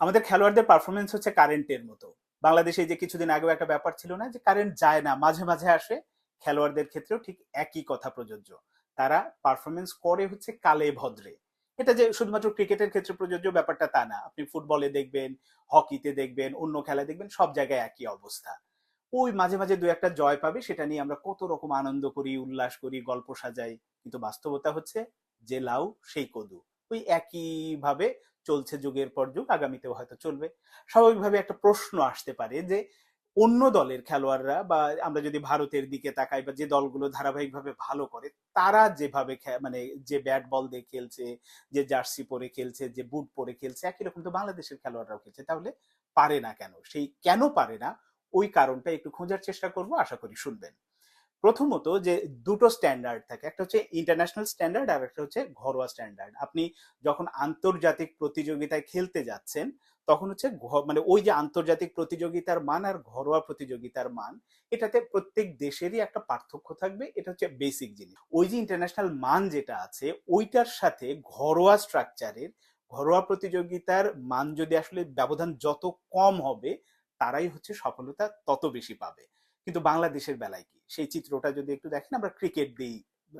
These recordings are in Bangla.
আমাদের খেলোয়াড়দের পারফরমেন্স হচ্ছে কারেন্টের মতো। বাংলাদেশে যে কিছুদিন আগেও একটা ব্যাপার ছিল না যে কারেন্ট যায় না, মাঝে মাঝে আসে, খেলোয়াড়দের ক্ষেত্রেও ঠিক একই কথা প্রযোজ্য। তারা পারফরমেন্স করে হচ্ছে কালে ভদ্রে। এটা যে শুধুমাত্র ক্রিকেটের ক্ষেত্রে প্রযোজ্য ব্যাপারটা তা না। আপনি ফুটবলে দেখবেন হকিতে দেখবেন, অন্য খেলায় দেখবেন, সব জায়গায় একই অবস্থা। ওই মাঝে মাঝে দু একটা জয় পাবে, সেটা নিয়ে আমরা কত রকম আনন্দ করি, উল্লাস করি, গল্প সাজাই। কিন্তু বাস্তবতা হচ্ছে যে লাউ, সেই কদু। ওই একই ভাবে চলছে যুগের পর যুগ, আগামীতেও হয়তো চলবে। স্বাভাবিকভাবে একটা প্রশ্ন আসতে পারে যে, অন্য দলের খেলোয়াড়রা বা আমরা যদি ভারতের দিকে তাকাই বা যে দলগুলো ধারাবাহিকভাবে ভালো করে, তারা যেভাবে মানে যে ব্যাট বল দিয়ে খেলছে, যে জার্সি পরে খেলছে, যে বুট পরে খেলছে, একই রকম তো বাংলাদেশের খেলোয়াড়রাও খেলছে, তাহলে পারে না কেন? সেই কেন পারে না? ওই কারণটা একটু খোঁজার চেষ্টা করব, আশা করি শুনবেন। প্রথমত যে দুটো স্ট্যান্ডার্ড থাকে, একটা হচ্ছে ইন্টারন্যাশনাল স্ট্যান্ডার্ড আর একটা হচ্ছে ঘরোয়া স্ট্যান্ডার্ড আপনি যখন আন্তর্জাতিক প্রতিযোগিতায় খেলতে যাচ্ছেন, তখন হচ্ছে মানে ওই যে আন্তর্জাতিক প্রতিযোগিতার মান আর ঘরোয়া প্রতিযোগিতার মান, এটাতে প্রত্যেক দেশেরই একটা পার্থক্য থাকবে, এটা হচ্ছে বেসিক জিনিস। ওই যে ইন্টারন্যাশনাল মান যেটা আছে, ওইটার সাথে ঘরোয়া স্ট্রাকচারের ঘরোয়া প্রতিযোগিতার মান যদি আসলে ব্যবধান যত কম হবে, তারাই হচ্ছে সফলতা তত বেশি পাবে। কিন্তু বাংলাদেশের বেলায় কি? সেই চিত্রটা যদি একটু দেখেন, আমরা ক্রিকেট দিই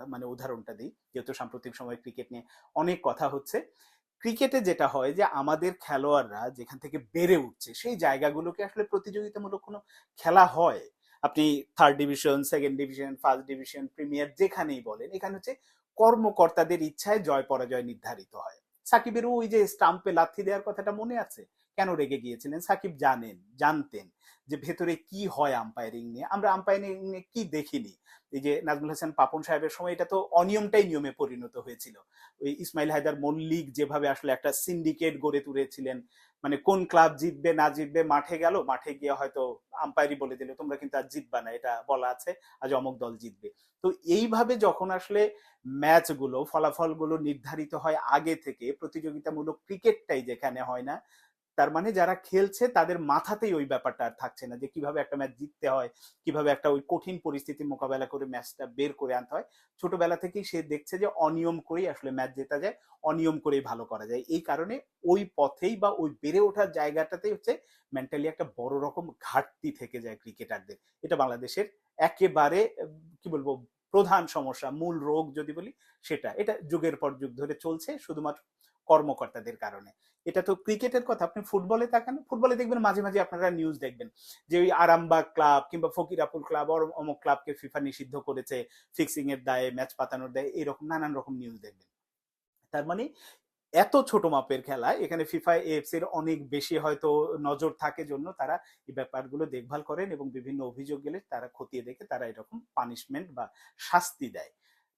মানে উদাহরণটা দিই। যেহেতু সাম্প্রতিক সময় ক্রিকেট নিয়ে অনেক কথা হচ্ছে। ক্রিকেটে যেটা হয় যে, আমাদের খেলোয়াড়রা যেখান থেকে বেড়ে উঠছে, সেই জায়গাগুলোকে আসলে প্রতিযোগিতামূলক কোনো খেলা হয়। আপনি third division second division first division premier যেখানেই বলেন, এখানে হচ্ছে কর্মকর্তাদের ইচ্ছায় জয় পরাজয় নির্ধারিত হয়। সাকিবেরও ওই যে স্টাম্পে লাথি দেওয়ার কথাটা মনে আছে? কেন রেগে গিয়েছিলেন? সাকিব জানেন, জানতেন যে ভেতরে কি হয় আম্পায়ারিং নিয়ে। আমরা আম্পায়ারিং নিয়ে কি দেখিনি? এই যে নাজমুল হাসান পাপন সাহেবের সময় এটা তো অনিয়মটাই নিয়মে পরিণত হয়েছিল। ওই ইসমাইল হায়দার মল্লিক যেভাবে আসলে একটা সিন্ডিকেট গড়ে তুলেছিলেন মানে কোন ক্লাব জিতবে, না জিতবে, মাঠে গেল, মাঠে গিয়ে হয়তো আম্পায়ারি বলে দিল, তোমরা কিন্তু আজ জিতবা না, এটা বলা আছে, আজ অমুক দল জিতবে। তো এইভাবে যখন আসলে ম্যাচগুলো ফলাফলগুলো নির্ধারিত হয় আগে থেকে, প্রতিযোগিতামূলক ক্রিকেটটাই যেখানে হয় না তার মানে যারা খেলছে তাদের মাথাতেই ওই ব্যাপারটা আর থাকছে না যে কীভাবে একটা ম্যাচ জিততে হয়, কীভাবে একটা ওই কঠিন পরিস্থিতি মোকাবেলা করে ম্যাচটা বের করে আনতে হয়। ছোটবেলা থেকেই সে দেখছে যে অনিয়ম করেই আসলে ম্যাচ জেতা যায়, অনিয়ম করেই ভালো করা যায়। এই কারণে ওই পথেই বা ওই বেড়ে ওঠার জায়গাটাতেই হচ্ছে মেন্টালি একটা বড় রকম ঘাটতি থেকে যায় ক্রিকেটারদের এটা বাংলাদেশের একেবারে, কি বলব, প্রধান সমস্যা, মূল রোগ যদি বলি সেটা। এটা যুগের পর যুগ ধরে চলছে, শুধুমাত্র কর্মকর্তাদের কারণে। এটা তো ক্রিকেটের কথা, আপনি ফুটবলে তাকান, ফুটবলে দেখবেন মাঝে মাঝে আপনারা নিউজ দেখবেন যে ওই আরামবাগ ক্লাব কিংবা ফকিরাপুর ক্লাব অমুক ক্লাবকে ফিফা নিষিদ্ধ করেছে ফিক্সিং এর দায়ে ম্যাচ পাতানোর দায়ে, এরকম নানান রকম নিউজ দেখবেন। তার মানে এত ছোট মাপের খেলা, এখানে ফিফা এফসির অনেক বেশি হয়তো নজর থাকে জন্য তারা এই ব্যাপারগুলো দেখভাল করেন এবং বিভিন্ন অভিযোগ গেলে তারা খতিয়ে দেখে তারা এরকম পানিশমেন্ট বা শাস্তি দেয়।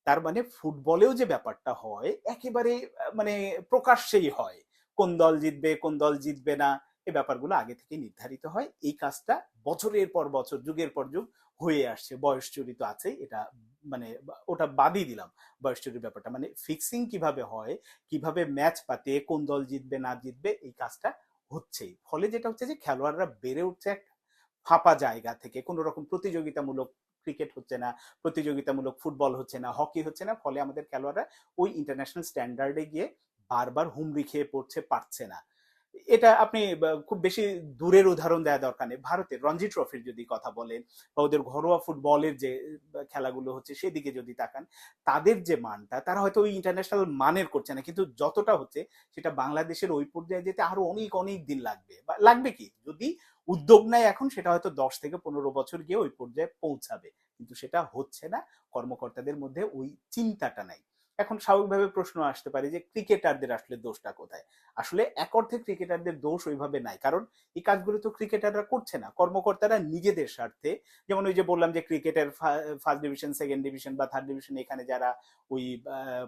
তার মানে ফুটবলেও যে ব্যাপারটা হয়, একেবারে মানে প্রকাশ্যেই হয়। কোন দল জিতবে, কোন দল জিতবে না, এ ব্যাপারগুলো আগে থেকে নির্ধারিত হয়। এই কাজটা বছরের পর বছর, যুগের পর যুগ হয়ে আসছে। বয়স চুরি তো আছে এটা মানে ওটা বাদই দিলাম বয়স চুরির ব্যাপারটা। মানে ফিক্সিং কীভাবে হয়, কীভাবে ম্যাচ পাতে, কোন দল জিতবে, না জিতবে, এই কাজটা হচ্ছেই। ফলে যেটা হচ্ছে যে খেলোয়াড়রা বেড়ে উঠছে একটা ফাঁপা জায়গা থেকে। কোনো রকম প্রতিযোগিতামূলক ক্রিকেট হচ্ছে না, প্রতিযোগিতামূলক ফুটবল হচ্ছে না, হকি হচ্ছে না, ফলে আমাদের খেলোয়াড়রা ওই ইন্টারন্যাশনাল স্ট্যান্ডার্ডে গিয়ে বারবার হুমড়ি খেয়ে পড়ছে, পারছে না। এটা আপনি খুব বেশি দূরের উদাহরণ দেওয়া দরকার নেই। ভারতের রঞ্জি ট্রফির যদি কথা বলেন বা ওদের ঘরোয়া ফুটবলের যে খেলাগুলো হচ্ছে সেদিকে যদি তাকান, তাদের যে মানটা, তারা হয়তো ওই ইন্টারন্যাশনাল মানের করছে না, কিন্তু যতটা হচ্ছে সেটা বাংলাদেশের ওই পর্যায়ে যেতে আরও অনেক অনেক দিন লাগবে। বা, লাগবে কি? যদি উদ্যোগ নেয় এখন, সেটা হয়তো দশ থেকে পনেরো বছর গিয়ে ওই পর্যায়ে পৌঁছাবে। কিন্তু সেটা হচ্ছে না, কর্মকর্তাদের মধ্যে ওই চিন্তাটা নাই। এখন স্বাভাবিকভাবে প্রশ্ন আসতে পারে যে ক্রিকেটারদের আসলে দোষটা কোথায়? আসলে এক অর্থে ক্রিকেটারদের দোষ ওইভাবে নাই। কারণ এই কাজগুলো তো ক্রিকেটাররা করছে না। কর্মকর্তারা নিজেদের স্বার্থে, যেমন ওই যে বললাম যে ক্রিকেটের ফার্স্ট ডিভিশন সেকেন্ড ডিভিশন বা থার্ড ডিভিশন এখানে যারা ওই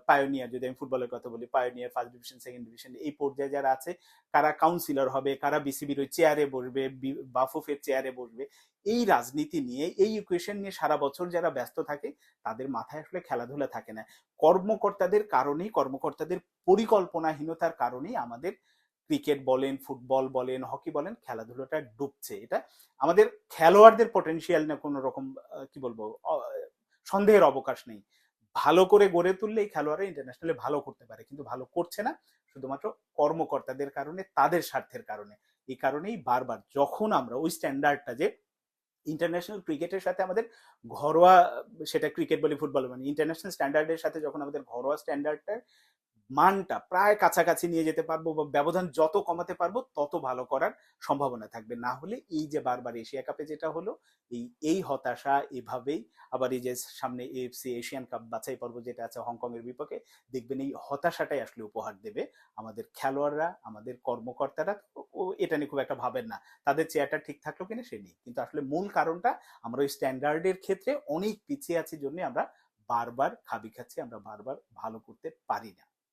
পায়োনিয়ার যদি আমি ফুটবলের কথা বলি pioneer first division second division এই পর্যায়ে যারা আছে, কারা কাউন্সিলর হবে, কারা বিসিবির ওই চেয়ারে বসবে বাফুফের চেয়ারে বসবে এই রাজনীতি নিয়ে, এই ইকুয়েশন নিয়ে সারা বছর যারা ব্যস্ত থাকে, তাদের মাথায় আসলে খেলাধুলা থাকে না। কর্মকর্তাদের কারণেই, কর্মকর্তাদের পরিকল্পনাহীনতার কারণেই আমাদের ক্রিকেট বলেন ফুটবল বলেন হকি বলেন, খেলাধুলাটা ডুবছে। এটা আমাদের খেলোয়াড়দের পটেনশিয়াল না কোনো রকম কি বলব সন্দেহের অবকাশ নেই। ভালো করে গড়ে তুললে এই খেলোয়াড়রা ইন্টারন্যাশনালে ভালো করতে পারে, কিন্তু ভালো করছে না, শুধুমাত্র কর্মকর্তাদের কারণে, তাদের স্বার্থের কারণে। এই কারণেই বারবার যখন আমরা ওই স্ট্যান্ডার্ডটা যে ইন্টারন্যাশনাল ক্রিকেটের সাথে আমাদের ঘরোয়া, সেটা ক্রিকেট বলি ফুটবল মানে ইন্টারন্যাশনাল স্ট্যান্ডার্ডের সাথে যখন আমাদের ঘরোয়া স্ট্যান্ডার্ডটার মানটা প্রায় কাছাকাছি নিয়ে যেতে পারব বা ব্যবধান যত কমাতে পারব, তত ভালো করার সম্ভাবনা থাকবে। না হলে এই যে বারবার এশিয়া কাপে যেটা হলো, এই এই হতাশা এভাবেই আবার এই যে সামনে এএফসি এশিয়ান কাপ বাছাই পর্ব যেটা আছে হংকং এর বিপক্ষে, দেখবেন এই হতাশাটাই আসলে উপহার দেবে আমাদের খেলোয়াড়রা, আমাদের কর্মকর্তারা ও এটা নিয়ে খুব একটা ভাবেন না। তাদের চেয়ারটা ঠিক থাকল কিনা সে নেই। কিন্তু আসলে মূল কারণটা আমরা ওই স্ট্যান্ডার্ডের ক্ষেত্রে অনেক পিছিয়ে আছি জন্য আমরা বারবার খাবি খাচ্ছি, আমরা বারবার ভালো করতে পারি না।